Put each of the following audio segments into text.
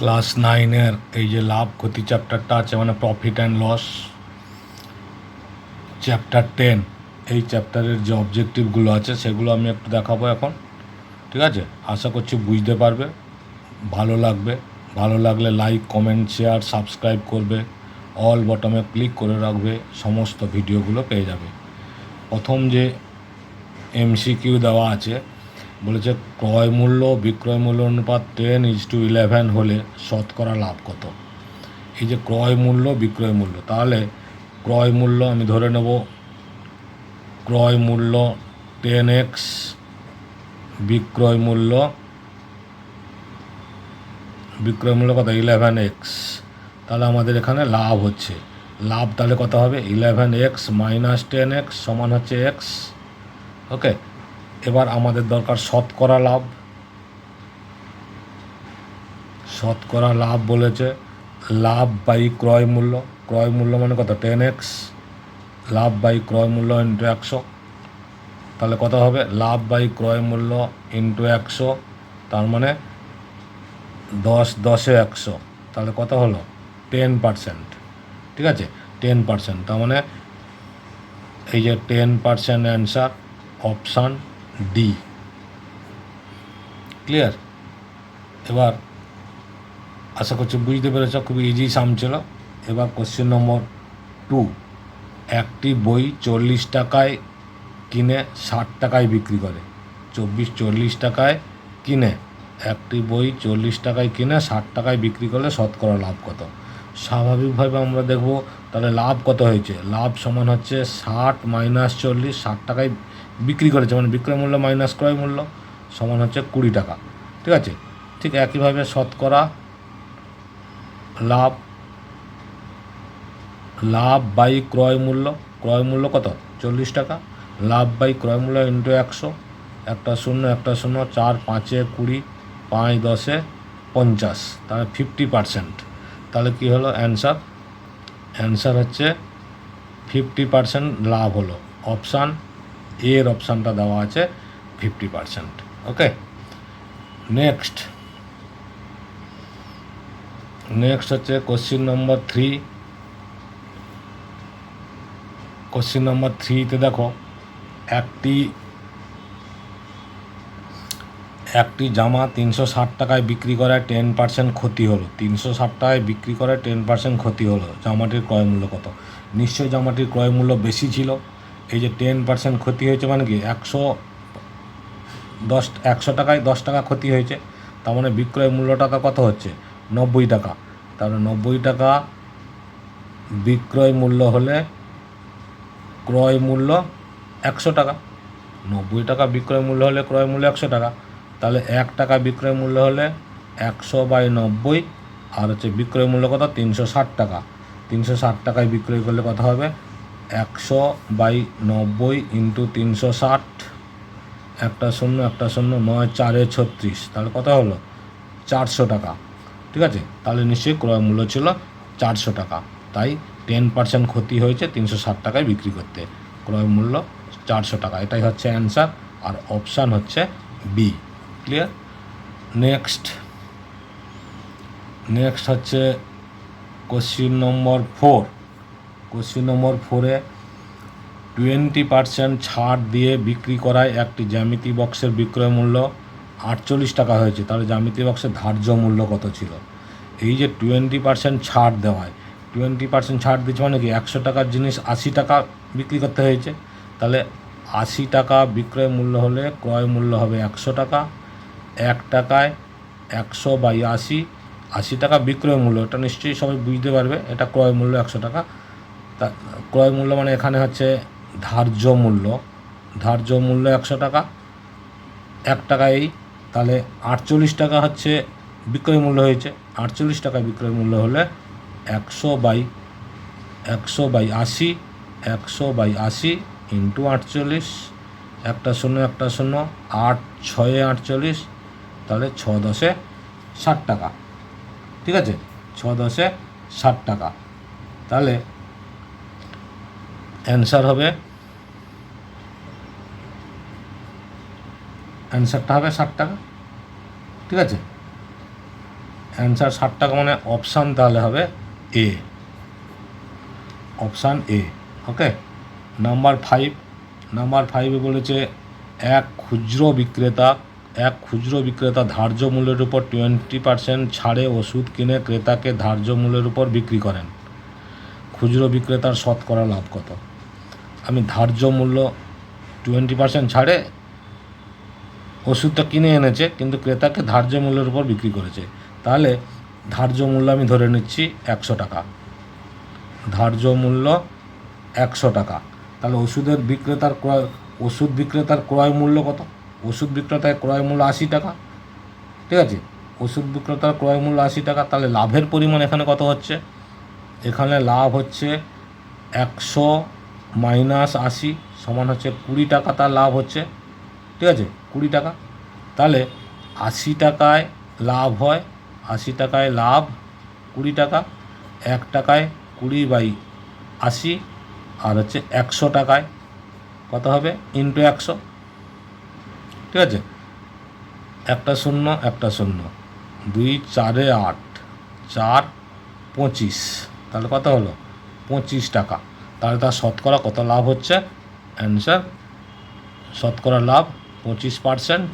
Class নাইনের এই যে লাভ ক্ষতি চ্যাপ্টারটা আছে মানে profit and loss chapter ten এই চ্যাপ্টারের যে অবজেক্টিভগুলো আছে সেগুলো আমি একটু দেখাবো এখন, ঠিক আছে? আশা করছি বুঝতে পারবে, ভালো লাগবে, ভালো লাগলে লাইক কমেন্ট শেয়ার সাবস্ক্রাইব করবে অল বটমে ক্লিক করে রাখবে, সমস্ত ভিডিওগুলো পেয়ে যাবে। প্রথম যে এমসিকিউ দেওয়া আছে বলেছে, ক্রয় মূল্য, বিক্রয় মূল্য অনুপাত টেন ইজ টু ইলেভেন হলে শতকরা লাভ কত? এই যে ক্রয় মূল্য, বিক্রয় মূল্য, তাহলে ক্রয় মূল্য আমি ধরে নেব, ক্রয় মূল্য টেন এক্স বিক্রয় মূল্য বিক্রয় মূল্য কত? ইলেভেন এক্স তাহলে আমাদের এখানে লাভ হচ্ছে। লাভ তাহলে কত হবে? Eleven X minus ten X সমান হচ্ছে এক্স ওকে এবার আমাদের দরকার শতকরা লাভ। শতকরা লাভ বলেছে লাভ বাই ক্রয় মূল্য। ক্রয় মূল্য মানে কত? টেন এক্স লাভ বাই ক্রয় মূল্য ইন্টু একশো। তাহলে কত হবে? লাভ বাই ক্রয় মূল্য ইন্টু একশো। তার মানে দশ দশে একশো। তাহলে কত হলো? টেন পার্সেন্ট ঠিক আছে? টেন পার্সেন্ট তার মানে এই যে ten percent answer option D clear এবার আশা করছি বুঝতে পেরেছ খুবই ইজি সাম ছিল। এবার কোশ্চেন নম্বর টু একটি বই চল্লিশ টাকায় কিনে ষাট টাকায় বিক্রি করে। চব্বিশ চল্লিশ টাকায় কিনে, একটি বই চল্লিশ টাকায় কিনে ষাট টাকায় বিক্রি করলে শতকরা লাভ কত? স্বাভাবিকভাবে আমরা দেখব, তাহলে লাভ কত হয়েছে? লাভ সমান হচ্ছে ষাট মাইনাস চল্লিশ, ষাট টাকায় বিক্রি করেছে মানে বিক্রয় মূল্য মাইনাস ক্রয় মূল্য সমান হচ্ছে কুড়ি টাকা, ঠিক আছে? ঠিক একইভাবে শতকরা লাভ লাভ বাই ক্রয় মূল্য ক্রয় মূল্য কত? চল্লিশ টাকা। লাভ বাই ক্রয় মূল্য ইন্টু একশো, একটা শূন্য একটা শূন্য, চার, পাঁচে কুড়ি, পাঁচ দশে পঞ্চাশ, তাহলে ফিফটি পার্সেন্ট তাহলে কী হলো? অ্যান্সার অ্যান্সার হচ্ছে ফিফটি পার্সেন্ট লাভ হলো। অপশান এর অপশানটা দেওয়া আছে fifty percent. Okay? Next. Next হচ্ছে question number three. Question number থ্রিতে দেখো, একটি একটি জামা তিনশো ষাট টাকায় বিক্রি করায় টেন পার্সেন্ট ক্ষতি হলো। তিনশো ষাট টাকায় বিক্রি করায় টেন পার্সেন্ট ক্ষতি হলো। জামাটির ক্রয় মূল্য কত? নিশ্চয়ই জামাটির ক্রয় মূল্য বেশি ছিল। এই যে টেন পার্সেন্ট ক্ষতি হয়েছে মানে কি, একশো দশ, একশো টাকায় দশ টাকা ক্ষতি হয়েছে, তার মানে বিক্রয় মূল্যটা তো কত হচ্ছে? নব্বই টাকা। তাহলে নব্বই টাকা বিক্রয় মূল্য হলে ক্রয় মূল্য একশো টাকা। নব্বই টাকা বিক্রয় মূল্য হলে ক্রয় মূল্য একশো টাকা। তাহলে এক টাকা বিক্রয় মূল্য হলে একশো বাই নব্বই, আর হচ্ছে বিক্রয় মূল্য কত? তিনশো ষাট টাকা। তিনশো ষাট টাকায় বিক্রয় করলে কত হবে? একশো বাই নব্বই ইন্টু তিনশো ষাট, একটা শূন্য একটা শূন্য, নয়, চারে ছত্রিশ। তাহলে কথা হলো? চারশো টাকা। ঠিক আছে? তাহলে নিশ্চয়ই ক্রয় মূল্য ছিল চারশো টাকা। তাই টেন পার্সেন্ট ক্ষতি হয়েছে তিনশো ষাট টাকায় বিক্রি করতে। ক্রয় মূল্য চারশো টাকা। এটাই হচ্ছে অ্যান্সার আর অপশান হচ্ছে বি ক্লিয়ার নেক্সট নেক্সট হচ্ছে question number four question number ফোরে টোয়েন্টি পার্সেন্ট ছাড় দিয়ে বিক্রি করায় একটি জ্যামিতি বক্সের বিক্রয় মূল্য আটচল্লিশ টাকা হয়েছে। তাহলে জ্যামিতি বক্সের ধার্য মূল্য কত ছিল? এই যে টোয়েন্টি পার্সেন্ট ছাড় দেওয়ায় টোয়েন্টি পার্সেন্ট ছাড় দিচ্ছে মানে কি? একশো টাকার জিনিস আশি টাকা বিক্রি করতে হয়েছে। তাহলে আশি টাকা বিক্রয় মূল্য হলে ক্রয় মূল্য হবে একশো টাকা। এক টাকায় একশো বাই আশি আশি টাকা বিক্রয় মূল্য। এটা নিশ্চয়ই সবাই বুঝতে পারবে। এটা ক্রয় মূল্য একশো টাকা। ক্রয় মূল্য মানে এখানে হচ্ছে ধার্য মূল্য। ধার্য মূল্য একশো টাকা। এক টাকায় তাহলে আটচল্লিশ টাকা হচ্ছে বিক্রয় মূল্য হয়েছে। আটচল্লিশ টাকা বিক্রয় মূল্য হলে একশো বাই একশো বাই আশি, একশো বাই আশি ইন্টু আটচল্লিশ। একটা শূন্য একটা শূন্য, আট ছয়ে আটচল্লিশ, তাহলে ছ দশে ষাট টাকা। ঠিক আছে? ছ দশে ষাট টাকা। তাহলে অ্যান্সার হবে। অ্যান্সারটা হবে ষাট টাকা। ঠিক আছে? অ্যান্সার ষাট টাকা মানে অপশান তাহলে হবে A option A okay number five number ফাইভে বলেছে, এক খুচরো বিক্রেতা, এক খুচরো বিক্রেতা ধার্য মূল্যের উপর টোয়েন্টি পার্সেন্ট ছাড়ে ওষুধ কিনে ক্রেতাকে ধার্য মূল্যের উপর বিক্রি করেন। খুচরো বিক্রেতার শতকরা লাভ কত? আমি ধার্য মূল্য টোয়েন্টি পার্সেন্ট ছাড়ে ওষুধটা কিনে এনেছে, কিন্তু ক্রেতাকে ধার্য মূল্যের উপর বিক্রি করেছে। তাহলে ধার্য মূল্য আমি ধরে নিচ্ছি একশো টাকা। ধার্য মূল্য একশো টাকা। তাহলে ওষুধের বিক্রেতার ক্রয়, ওষুধ বিক্রেতার ক্রয় মূল্য কত? ওষুধ বিক্রেতার ক্রয় মূল্য আশি টাকা। ঠিক আছে? ওষুধ বিক্রেতার ক্রয় মূল্য আশি টাকা, তাহলে লাভের পরিমাণ এখানে কত হচ্ছে? এখানে লাভ হচ্ছে একশো মাইনাস আশি সমান হচ্ছে কুড়ি টাকা, তার লাভ হচ্ছে, ঠিক আছে? কুড়ি টাকা। তাহলে আশি টাকায় লাভ হয়, আশি টাকায় লাভ কুড়ি টাকা, এক টাকায় কুড়ি বাই আশি, আর হচ্ছে একশো টাকায় কত হবে? ইন্টু একশো। ঠিক আছে? একটা শূন্য একটা শূন্য। দুই চারে আট, চার পঁচিশ। তাহলে কত হলো? পঁচিশ টাকা। তাহলে তার শতকরা কত লাভ হচ্ছে? অ্যান্সার শতকরা লাভ পঁচিশ পার্সেন্ট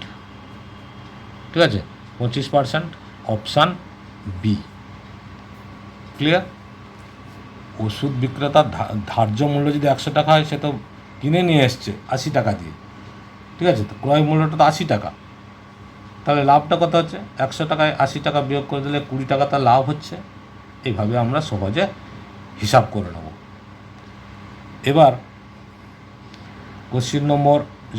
ঠিক আছে? পঁচিশ পার্সেন্ট অপশান বি ক্লিয়ার ওষুধ বিক্রেতার ধার্য মূল্য যদি একশো টাকা হয়, সে তো কিনে নিয়ে এসছে আশি টাকা দিয়ে। ঠিক আছে? তো ক্রয় মূল্যটা তো আশি টাকা। তাহলে লাভটা কত হচ্ছে? একশো টাকায় আশি টাকা বিয়োগ করে দিলে কুড়ি টাকা তার লাভ হচ্ছে। এইভাবে আমরা সহজে হিসাব করে নেব। এবার কোশ্চিন নম্বর,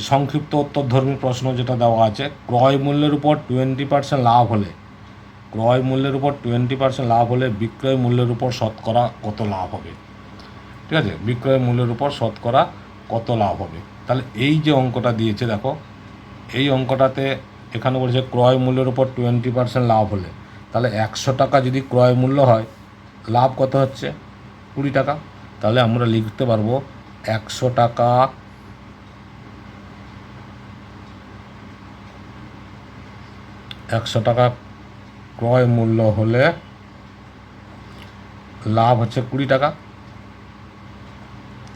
সংক্ষিপ্ত উত্তরধর্মী প্রশ্ন যেটা দেওয়া আছে, ক্রয় মূল্যের উপর টোয়েন্টি পার্সেন্ট লাভ হলে, ক্রয় মূল্যের উপর টোয়েন্টি পার্সেন্ট লাভ হলে বিক্রয় মূল্যের উপর শতকরা কত লাভ হবে? ঠিক আছে? বিক্রয় মূল্যের উপর শতকরা কত লাভ হবে? তাহলে এই যে অঙ্কটা দিয়েছে, দেখো, এই অঙ্কটাতে এখানে বলছে ক্রয় মূল্যের উপর টোয়েন্টি পার্সেন্ট লাভ হলে, তাহলে একশো টাকা যদি ক্রয় মূল্য হয়, লাভ কত হচ্ছে? কুড়ি টাকা। তাহলে আমরা লিখতে পারব একশো টাকা একশো টাকা ক্রয় মূল্য হলে লাভ হচ্ছে কুড়ি টাকা।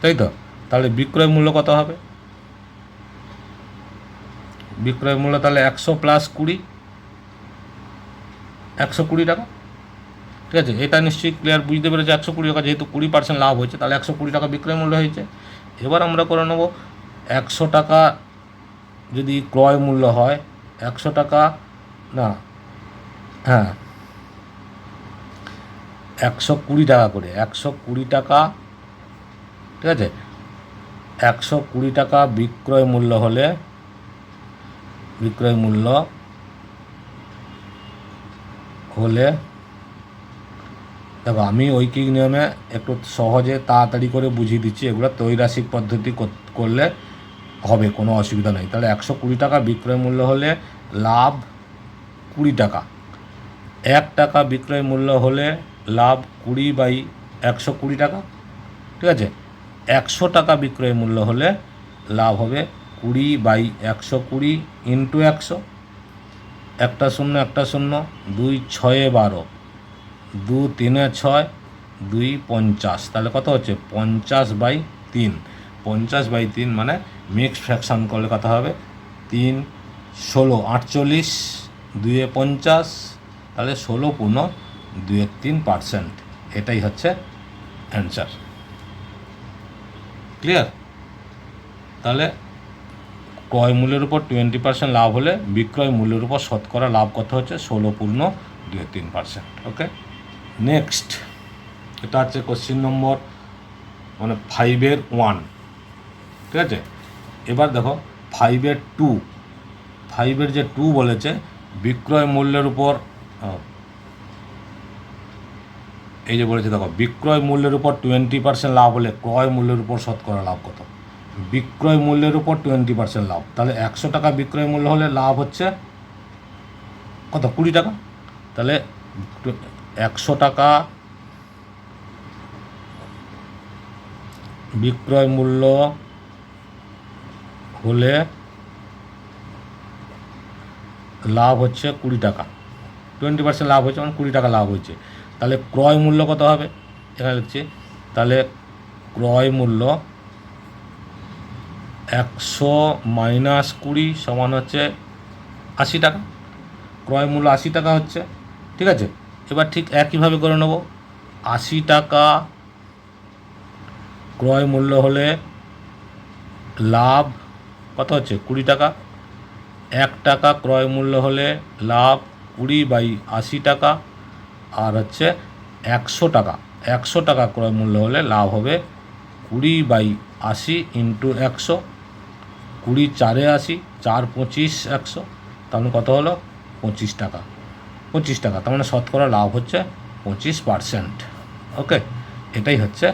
তাই তো? তাহলে বিক্রয় মূল্য কত হবে? বিক্রয় মূল্য তাহলে একশো প্লাস কুড়ি। একশো কুড়ি টাকা। ঠিক আছে? এটা নিশ্চয়ই ক্লিয়ার বুঝতে পেরেছে, একশো কুড়ি টাকা যেহেতু কুড়ি পার্সেন্ট লাভ হয়েছে, তাহলে একশো কুড়ি টাকা বিক্রয় মূল্য হয়েছে। এবার আমরা করে নেব, একশো টাকা যদি ক্রয় মূল্য হয়, একশো টাকা, না হ্যাঁ একশো কুড়ি টাকা করে, একশো কুড়ি টাকা, ঠিক আছে? একশো কুড়ি টাকা বিক্রয় মূল্য হলে, বিক্রয় মূল্য হলে দেখো, আমি ঐকিক নিয়মে একটু সহজে তাড়াতাড়ি করে বুঝিয়ে দিচ্ছি, এগুলো তৈরাসিক পদ্ধতি করলে হবে, কোনো অসুবিধা নেই। তাহলে একশো কুড়ি টাকা বিক্রয় মূল্য হলে লাভ কুড়ি টাকা। এক টাকা বিক্রয় মূল্য হলে লাভ কুড়ি বাই একশো কুড়ি টাকা, ঠিক আছে? একশো টাকা বিক্রয় মূল্য হলে লাভ হবে কুড়ি বাই একশো কুড়ি ইন্টু একশো। একটা শূন্য একটা শূন্য, দুই, ছয়ে, বারো। দু তিনে ছয় দুই পঞ্চাশ। তাহলে কত হচ্ছে? পঞ্চাশ বাই তিন। পঞ্চাশ বাই তিন মানে মিক্স ফ্র্যাকশান করলে কত হবে? তিন ষোলো। আটচল্লিশ দুয়ে পঞ্চাশ, তাহলে ষোলো পূর্ণ দুয়ের তিন পার্সেন্ট। এটাই হচ্ছে অ্যান্সার ক্লিয়ার তাহলে ক্রয় মূল্যের উপর টোয়েন্টি পার্সেন্ট লাভ হলে বিক্রয় মূল্যের উপর শতকরা লাভ কত হচ্ছে? ষোলো পূর্ণ দুই তিন পার্সেন্ট। ওকে নেক্সট, এটা হচ্ছে কোশ্চিন নম্বর মানে ফাইভের ওয়ান ঠিক আছে? এবার দেখো ফাইভের টু ফাইভের যে টু বলেছে, বিক্রয় মূল্যের উপর এই যে বলেছে দেখো, বিক্রয় মূল্যের উপর টোয়েন্টি পার্সেন্ট লাভ হলে ক্রয় মূল্যের উপর শতকরা লাভ কত? বিক্রয় মূল্যের উপর টোয়েন্টি পার্সেন্ট লাভ, তাহলে একশো টাকা বিক্রয় মূল্য হলে লাভ হচ্ছে কত? কুড়ি টাকা? তাহলে একশো টাকা। বিক্রয় মূল্য হলে লাভ হচ্ছে কুড়ি টাকা। টোয়েন্টি পার্সেন্ট লাভ হয়েছে মানে কুড়ি টাকা লাভ হয়েছে তাহলে ক্রয় মূল্য কত হবে? এখানে লিখছি। তাহলে ক্রয় মূল্য একশো মাইনাস কুড়ি সমান হচ্ছে আশি টাকা। ক্রয় মূল্য আশি টাকা হচ্ছে, ঠিক আছে? এবার ঠিক একইভাবে করে নেব। আশি টাকা ক্রয় মূল্য হলে লাভ, কত হচ্ছে? কুড়ি টাকা। এক টাকা ক্রয় মূল্য হলে লাভ কুড়ি বাই আশি টাকা, আর হচ্ছে একশো টাকা। একশো টাকা ক্রয় মূল্য হলে লাভ হবে কুড়ি বাই আশি ইন্টু একশো। কুড়ি চারে আশি, চার পঁচিশ একশো। তাহলে কত হলো? পঁচিশ টাকা। পঁচিশ টাকা, তার মানে শতকরা লাভ হচ্ছে পঁচিশ পারসেন্ট। ওকে? এটাই হচ্ছে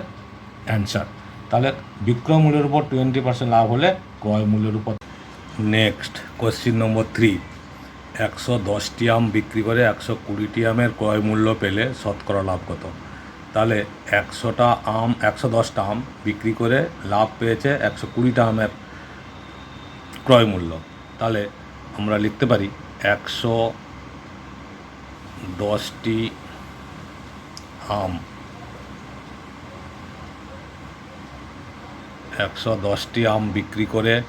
অ্যান্সার। তাহলে বিক্রয় মূল্যের উপর টোয়েন্টি পার্সেন্ট লাভ হলে ক্রয় মূল্যের উপর। Next, question number three. একশো দশটি আম বিক্রি করে একশো কুড়িটি আমের ক্রয় মূল্য পেলে শতকরা লাভ কত? তাহলে একশোটা আম, একশো দশটা আম বিক্রি করে লাভ পেয়েছে একশো কুড়িটা আমের ক্রয় মূল্য। তাহলে আমরা লিখতে পারি একশো দশটি আম। একশো দশটি আম বিক্রি করে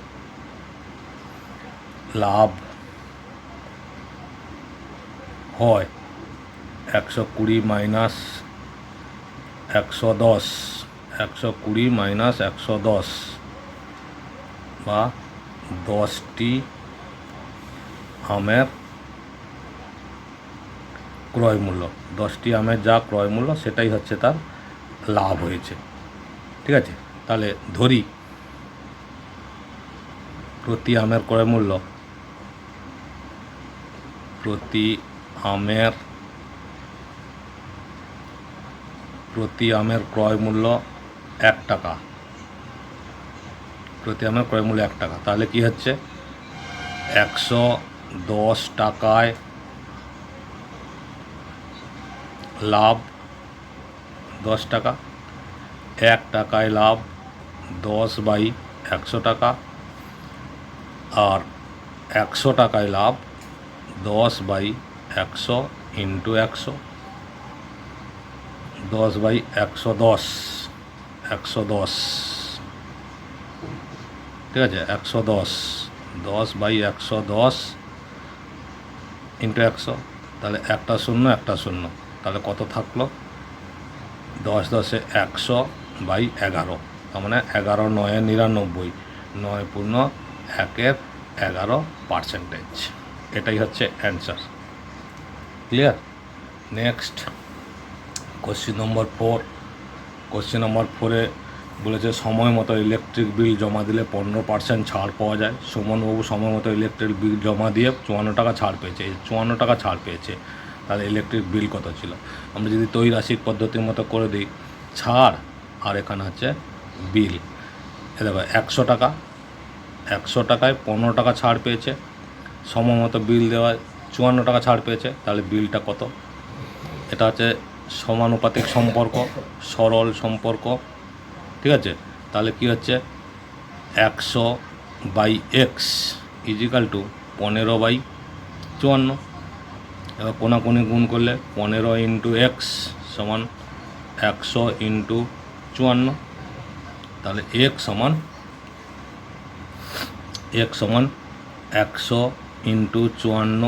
লাভ হয়। একশো কুড়ি মাইনাস একশো দশ। একশো কুড়ি মাইনাস একশো দশ বা দশটি আমের ক্রয় মূল্য দশটি আমের যা ক্রয় মূল্য সেটাই হচ্ছে তার লাভ হয়েছে। ঠিক আছে? তাহলে ধরি, প্রতি আমের ক্রয় মূল্য প্রতি আমের প্রতি আমের ক্রয় মূল্য এক টাকা। প্রতি আমের ক্রয় মূল্য এক টাকা। তাহলে কি হচ্ছে? একশো দশ টাকায় লাভ, দশ টাকা। এক টাকায় লাভ, দশ বাই একশো টাকা। আর একশো টাকায় লাভ, দশ বাই একশো ইন্টু একশো। দশ বাই একশো দশ একশো দশ। ঠিক আছে? একশো দশ দশ বাই একশো দশ ইন্টু একশো। তাহলে একটা শূন্য একটা শূন্য। তাহলে কত থাকল? দশ দশে একশো বাই এগারো। তার মানে এগারো নয়ে নিরানব্বই। নয় পূর্ণ একের এগারো পার্সেন্টেজ এটাই হচ্ছে answer clear next question number four question number ফোরে বলেছে, সময় মতো ইলেকট্রিক বিল জমা দিলে পনেরো পার্সেন্ট ছাড় পাওয়া যায়। সুমনবাবু, সময় মতো ইলেকট্রিক বিল জমা দিয়ে চুয়ান্ন টাকা ছাড় পেয়েছে। এই চুয়ান্ন টাকা ছাড় পেয়েছে। তাহলে ইলেকট্রিক বিল কত ছিল? আমরা যদি তৈরাসিক পদ্ধতির মতো করে দিই, ছাড়, আর এখানে হচ্ছে বিল এ দেখো, একশো টাকা, একশো টাকায় পনেরো টাকা ছাড় পেয়েছে সময়মতো বিল দেওয়া চুয়ান্ন টাকা ছাড় পেয়েছে, তাহলে বিলটা কত? এটা হচ্ছে সমানুপাতিক সম্পর্ক, সরল সম্পর্ক, ঠিক আছে? তাহলে কি হচ্ছে? একশো by X is equal to পনেরো বাই চুয়ান্ন। এবার কোনাকুনি গুণ করলে পনেরো ইন্টু এক্স সমান একশো ইন্টু চুয়ান্ন। তাহলে এক সমান এক সমান একশো ইন্টু চুয়ান্ন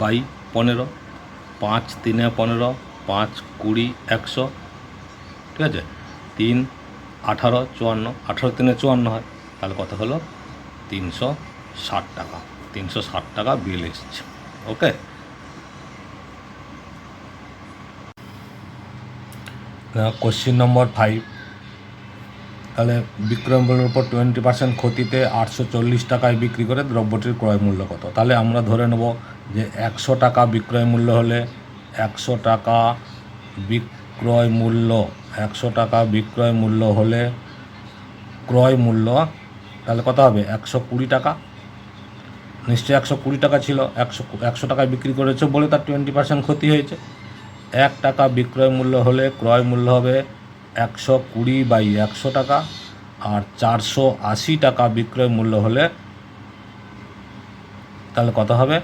বাই পনেরো। পাঁচ তিনে পনেরো, পাঁচ কুড়ি একশো। ঠিক আছে? তিন আঠারো চুয়ান্ন, আঠারো তিনে চুয়ান্ন হয়। তাহলে কত হলো? তিনশো ষাট টাকা। তিনশো ষাট টাকা বিল এসছে। ওকে? কোশ্চিন নম্বর ফাইভ তাহলে বিক্রয় মূল্যের উপর টোয়েন্টি পার্সেন্ট ক্ষতিতে আটশো চল্লিশ টাকায় বিক্রি করে দ্রব্যটির ক্রয় মূল্য কত? তাহলে আমরা ধরে নেব যে একশো টাকা বিক্রয় মূল্য হলে একশো টাকা বিক্রয় মূল্য, একশো টাকা বিক্রয় মূল্য হলে ক্রয় মূল্য, তাহলে কত হবে? একশো কুড়ি টাকা। নিশ্চয়ই একশো কুড়ি টাকা ছিল, একশো একশো টাকায় বিক্রি করেছে বলে তার টোয়েন্টি পার্সেন্ট ক্ষতি হয়েছে। এক টাকা বিক্রয় মূল্য হলে ক্রয় মূল্য হবে একশো কুড়ি বাই একশো টাকা আর চারশো আশি টাকা বিক্রয় মূল্য হলে তাহলে কত হবে?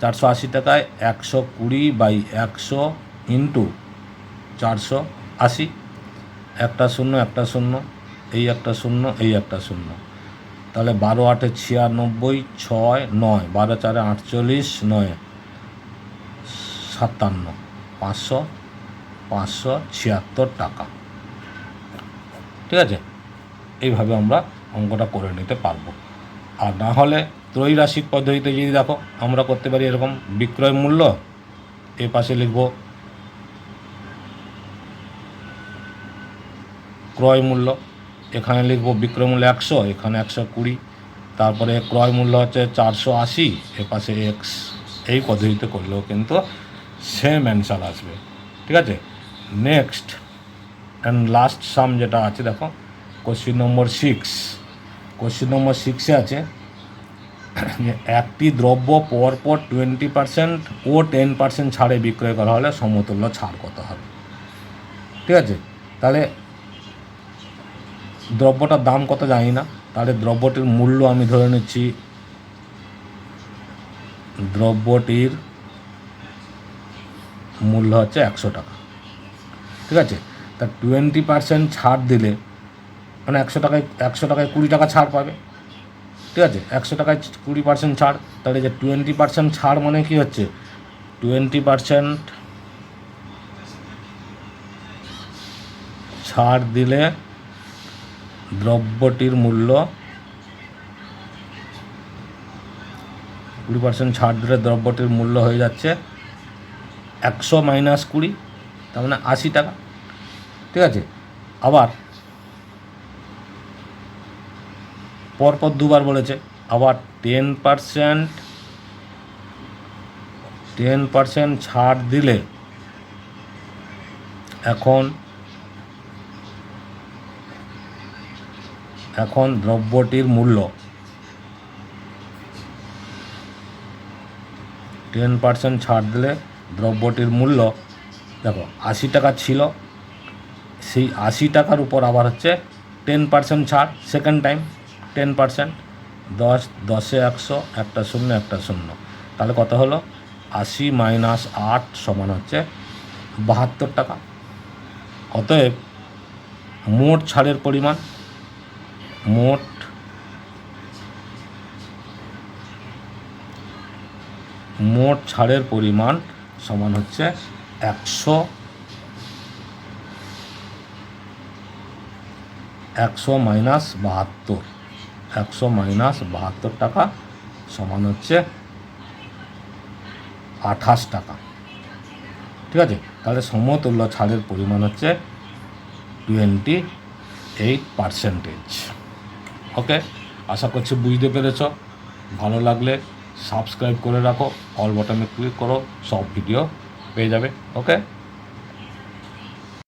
চারশো আশি টাকায় একশো কুড়ি বাই একশো ইন্টু চারশো আশি। একটা শূন্য একটা শূন্য, এই একটা শূন্য, এই একটা শূন্য। তাহলে বারো আটে ছিয়ানব্বই ছয় নয়, বারো চারে আটচল্লিশ নয়, সাতান্ন। পাঁচশো পাঁচশো ছিয়াত্তর টাকা। ঠিক আছে? এইভাবে আমরা অঙ্কটা করে নিতে পারব। আর না হলে ত্রৈরাশিক পদ্ধতিতে যদি দেখো, আমরা করতে পারি এরকম বিক্রয় মূল্য, এ পাশে লিখব ক্রয় মূল্য, এখানে লিখব বিক্রয় মূল্য একশো, এখানে একশো কুড়ি, তারপরে ক্রয় মূল্য হচ্ছে চারশো আশি, এ পাশে এক্স, এই পদ্ধতিতে করলেও কিন্তু সেম অ্যান্সার আসবে ঠিক আছে? নেক্সট অ্যান্ড লাস্ট সাম যেটা আছে, দেখো question number six question number সিক্সে আছে যে, একটি দ্রব্য পরপর টোয়েন্টি পার্সেন্ট ও টেন পার্সেন্ট ছাড়ে বিক্রয় করা হলে সমতুল্য ছাড় কত হবে? ঠিক আছে? তাহলে দ্রব্যটার দাম কত জানি না। তাহলে দ্রব্যটির মূল্য আমি ধরে নিচ্ছি, দ্রব্যটির মূল্য হচ্ছে একশো টাকা। ঠিক আছে? তা টোয়েন্টি পার্সেন্ট ছাড় দিলে মানে একশো টাকায় একশো টাকায় কুড়ি টাকা ছাড় পাবে। ঠিক আছে? একশো টাকায় কুড়ি পার্সেন্ট ছাড়, তাহলে যে টোয়েন্টি পার্সেন্ট ছাড় মানে কি হচ্ছে? টোয়েন্টি পার্সেন্ট ছাড় দিলে দ্রব্যটির মূল্য কুড়ি পার্সেন্ট ছাড় দিলে দ্রব্যটির মূল্য হয়ে যাচ্ছে একশো মাইনাস কুড়ি, তার মানে আশি টাকা। ঠিক আছে? আবার পরপর দুবার বলেছে, আবার টেন পার্সেন্ট টেন পার্সেন্ট ছাড় দিলে এখন এখন দ্রব্যটির মূল্য টেন পার্সেন্ট ছাড় দিলে দ্রব্যটির মূল্য, দেখো, আশি টাকা ছিল। সেই আশি টাকার উপর আবার হচ্ছে টেন পার্সেন্ট ছাড় সেকেন্ড টাইম টেন পার্সেন্ট দশ, দশে একশো, একটা শূন্য একটা শূন্য। তাহলে কত হলো? আশি মাইনাস আট সমান হচ্ছে বাহাত্তর টাকা। অতএব মোট ছাড়ের পরিমাণ, মোট মোট ছাড়ের পরিমাণ সমান হচ্ছে একশো। একশো মাইনাস বাহাত্তর। একশো মাইনাস বাহাত্তর টাকা সমান হচ্ছে আঠাশ টাকা। ঠিক আছে? তাহলে সমতুল্য ছাড়ের পরিমাণ হচ্ছে টোয়েন্টি এইট পারসেন্টেজ ওকে আশা করছি বুঝতে পেরেছ। ভালো লাগলে সাবস্ক্রাইব করে রাখো অল বটনে ক্লিক করো সব ভিডিও পেয়ে যাবে ওকে